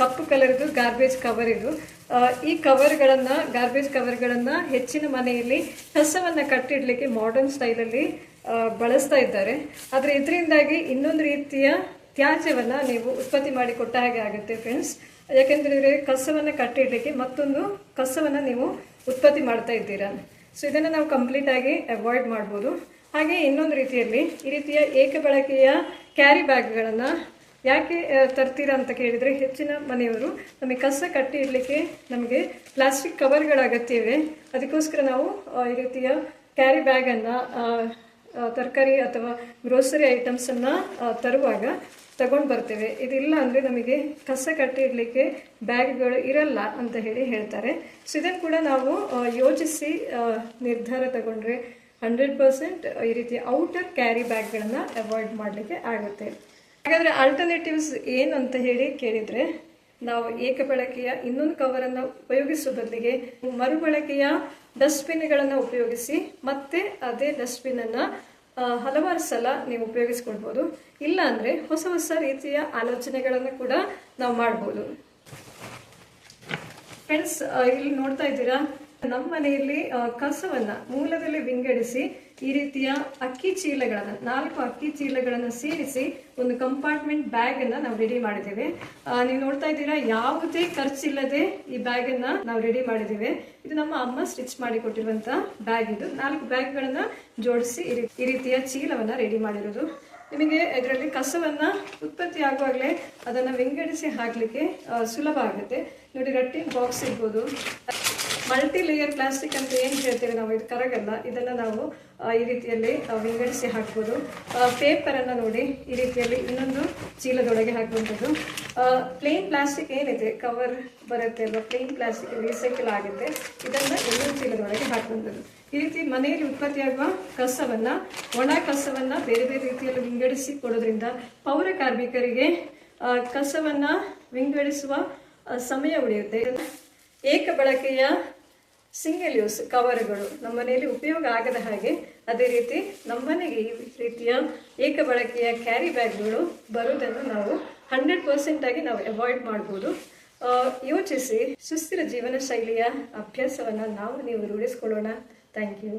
ಕಪ್ಪು ಕಲರ್ದು garbage cover ಇದು. ಈ ಕವರ್ಗಳನ್ನು ಗಾರ್ಬೇಜ್ ಕವರ್ಗಳನ್ನು ಹೆಚ್ಚಿನ ಮನೆಯಲ್ಲಿ ಕಸವನ್ನು ಕಟ್ಟಿಡಲಿಕ್ಕೆ ಮಾಡರ್ನ್ ಸ್ಟೈಲಲ್ಲಿ ಬಳಸ್ತಾ ಇದ್ದಾರೆ. ಆದರೆ ಇದರಿಂದಾಗಿ ಇನ್ನೊಂದು ರೀತಿಯ ತ್ಯಾಜ್ಯವನ್ನು ನೀವು ಉತ್ಪತ್ತಿ ಮಾಡಿ ಕೊಟ್ಟ ಹಾಗೆ ಆಗುತ್ತೆ ಫ್ರೆಂಡ್ಸ್ ಯಾಕೆಂದ್ರೆ ಕಸವನ್ನು ಕಟ್ಟಿಡಲಿಕ್ಕೆ ಮತ್ತೊಂದು ಕಸವನ್ನು ನೀವು ಉತ್ಪತ್ತಿ ಮಾಡ್ತಾ ಇದ್ದೀರಾ. ಸೊ ಇದನ್ನು ನಾವು ಕಂಪ್ಲೀಟ್ ಆಗಿ ಅವಾಯ್ಡ್ ಮಾಡ್ಬೋದು. ಹಾಗೆ ಇನ್ನೊಂದು ರೀತಿಯಲ್ಲಿ ಈ ರೀತಿಯ ಏಕಬಳಕೆಯ ಕ್ಯಾರಿ ಬ್ಯಾಗ್ಗಳನ್ನು ಯಾಕೆ ತರ್ತೀರಾ ಅಂತ ಕೇಳಿದರೆ ಹೆಚ್ಚಿನ ಮನೆಯವರು ನಮಗೆ ಕಸ ಕಟ್ಟಿ ಇಡಲಿಕ್ಕೆ ನಮಗೆ ಪ್ಲಾಸ್ಟಿಕ್ ಕವರ್ಗಳ ಅಗತ್ಯವಿದೆ ಅದಕ್ಕೋಸ್ಕರ ನಾವು ಈ ರೀತಿಯ ಕ್ಯಾರಿ ಬ್ಯಾಗನ್ನು ತರಕಾರಿ ಅಥವಾ ಗ್ರೋಸರಿ ಐಟಮ್ಸನ್ನು ತರುವಾಗ ತಗೊಂಡು ಬರ್ತೇವೆ. ಇದಿಲ್ಲ ಅಂದರೆ ನಮಗೆ ಕಸ ಕಟ್ಟಿ ಇಡಲಿಕ್ಕೆ ಬ್ಯಾಗ್ಗಳು ಇರಲ್ಲ ಅಂತ ಹೇಳಿ ಹೇಳ್ತಾರೆ. ಸೊ ಇದನ್ನು ಕೂಡ ನಾವು ಯೋಚಿಸಿ ನಿರ್ಧಾರ ತಗೊಂಡ್ರೆ ಹಂಡ್ರೆಡ್ ಪರ್ಸೆಂಟ್ ಈ ರೀತಿಯ ಔಟರ್ ಕ್ಯಾರಿ ಬ್ಯಾಗ್ಗಳನ್ನು ಅವಾಯ್ಡ್ ಮಾಡಲಿಕ್ಕೆ ಆಗುತ್ತೆ. ಹಾಗಾದರೆ ಆಲ್ಟರ್ನೇಟಿವ್ಸ್ ಏನು ಅಂತ ಹೇಳಿ ಕೇಳಿದರೆ, ನಾವು ಏಕಬಳಕೆಯ ಇನ್ನೊಂದು ಕವರನ್ನು ಉಪಯೋಗಿಸುವ ಬದಲಿಗೆ ಮರುಬಳಕೆಯ ಡಸ್ಟ್ಬಿನ್ಗಳನ್ನು ಉಪಯೋಗಿಸಿ ಮತ್ತೆ ಅದೇ ಡಸ್ಟ್ಬಿನ್ನನ್ನು ಹಲವಾರು ಸಲ ನೀವು ಉಪಯೋಗಿಸ್ಕೊಳ್ಬೋದು. ಇಲ್ಲ ಅಂದರೆ ಹೊಸ ಹೊಸ ರೀತಿಯ ಆಲೋಚನೆಗಳನ್ನು ಕೂಡ ನಾವು ಮಾಡ್ಬೋದು. ಫ್ರೆಂಡ್ಸ್ ಇಲ್ಲಿ ನೋಡ್ತಾ ಇದ್ದೀರಾ? ನಮ್ಮ ಮನೆಯಲ್ಲಿ ಕಸವನ್ನ ಮೂಲದಲ್ಲಿ ವಿಂಗಡಿಸಿ, ಈ ರೀತಿಯ ಅಕ್ಕಿ ಚೀಲಗಳನ್ನ, ನಾಲ್ಕು ಅಕ್ಕಿ ಚೀಲಗಳನ್ನ ಸೇರಿಸಿ ಒಂದು ಕಂಪಾರ್ಟ್ಮೆಂಟ್ ಬ್ಯಾಗ್ ಅನ್ನ ನಾವು ರೆಡಿ ಮಾಡಿದ್ದೇವೆ. ನೀವು ನೋಡ್ತಾ ಇದ್ದೀರಾ, ಯಾವುದೇ ಖರ್ಚಿಲ್ಲದೆ ಈ ಬ್ಯಾಗ್ ಅನ್ನ ನಾವು ರೆಡಿ ಮಾಡಿದ್ದೇವೆ. ಇದು ನಮ್ಮ ಅಮ್ಮ ಸ್ಟಿಚ್ ಮಾಡಿ ಕೊಟ್ಟಿರುವಂತ ಬ್ಯಾಗ್ ಇದು. ನಾಲ್ಕು ಬ್ಯಾಗ್ಗಳನ್ನ ಜೋಡಿಸಿ ಈ ರೀ- ಈ ರೀತಿಯ ಚೀಲವನ್ನ ರೆಡಿ ಮಾಡಿರೋದು. ನಿಮಗೆ ಇದರಲ್ಲಿ ಕಸವನ್ನ ಉತ್ಪತ್ತಿ ಆಗುವಾಗಲೇ ಅದನ್ನ ವಿಂಗಡಿಸಿ ಹಾಕ್ಲಿಕ್ಕೆ ಸುಲಭ ಆಗುತ್ತೆ. ನೋಡಿ, ರಟ್ಟಿನ ಬಾಕ್ಸ್ ಇರ್ಬೋದು. ಮಲ್ಟಿ ಲೇಯರ್ ಪ್ಲಾಸ್ಟಿಕ್ ಅಂತ ಏನು ಹೇಳ್ತೇವೆ ನಾವು? ಇದು ಕರಗಲ್ಲ. ಇದನ್ನು ನಾವು ಈ ರೀತಿಯಲ್ಲಿ ವಿಂಗಡಿಸಿ ಹಾಕ್ಬೋದು. ಪೇಪರನ್ನು ನೋಡಿ ಈ ರೀತಿಯಲ್ಲಿ ಇನ್ನೊಂದು ಚೀಲದೊಳಗೆ ಹಾಕುವಂಥದ್ದು. ಪ್ಲೇನ್ ಪ್ಲಾಸ್ಟಿಕ್ ಏನಿದೆ? ಕವರ್ ಬರುತ್ತೆ ಅಲ್ವಾ? ಪ್ಲೇನ್ ಪ್ಲಾಸ್ಟಿಕ್ ರೀಸೈಕಲ್ ಆಗುತ್ತೆ. ಇದನ್ನು ಇನ್ನೊಂದು ಚೀಲದೊಳಗೆ ಹಾಕುವಂಥದ್ದು. ಈ ರೀತಿ ಮನೆಯಲ್ಲಿ ಉತ್ಪತ್ತಿಯಾಗುವ ಕಸವನ್ನು, ಒಣ ಕಸವನ್ನು ಬೇರೆ ಬೇರೆ ರೀತಿಯಲ್ಲಿ ವಿಂಗಡಿಸಿ ಕೊಡೋದ್ರಿಂದ ಪೌರ ಕಾರ್ಮಿಕರಿಗೆ ಕಸವನ್ನ ವಿಂಗಡಿಸುವ ಸಮಯ ಉಳಿಯುತ್ತೆ. ಏಕ ಬಳಕೆಯ ಸಿಂಗಲ್ ಯೂಸ್ ಕವರ್ಗಳು ನಮ್ಮ ಮನೆಯಲ್ಲಿ ಉಪಯೋಗ ಆಗದ ಹಾಗೆ ಅದೇ ರೀತಿ ನಮ್ಮ ಮನೆಗೆ ಈ ರೀತಿಯ ಏಕ ಬಳಕೆಯ ಕ್ಯಾರಿ ಬ್ಯಾಗ್ಗಳು ಬರುವುದನ್ನು ನಾವು ಹಂಡ್ರೆಡ್ ಪರ್ಸೆಂಟ್ ಆಗಿ ನಾವು ಅವಾಯ್ಡ್ ಮಾಡ್ಬೋದು. ಯೋಚಿಸಿ ಸುಸ್ಥಿರ ಜೀವನ ಶೈಲಿಯ ಅಭ್ಯಾಸವನ್ನು ನಾವು ನೀವು ರೂಢಿಸ್ಕೊಳ್ಳೋಣ. Thank you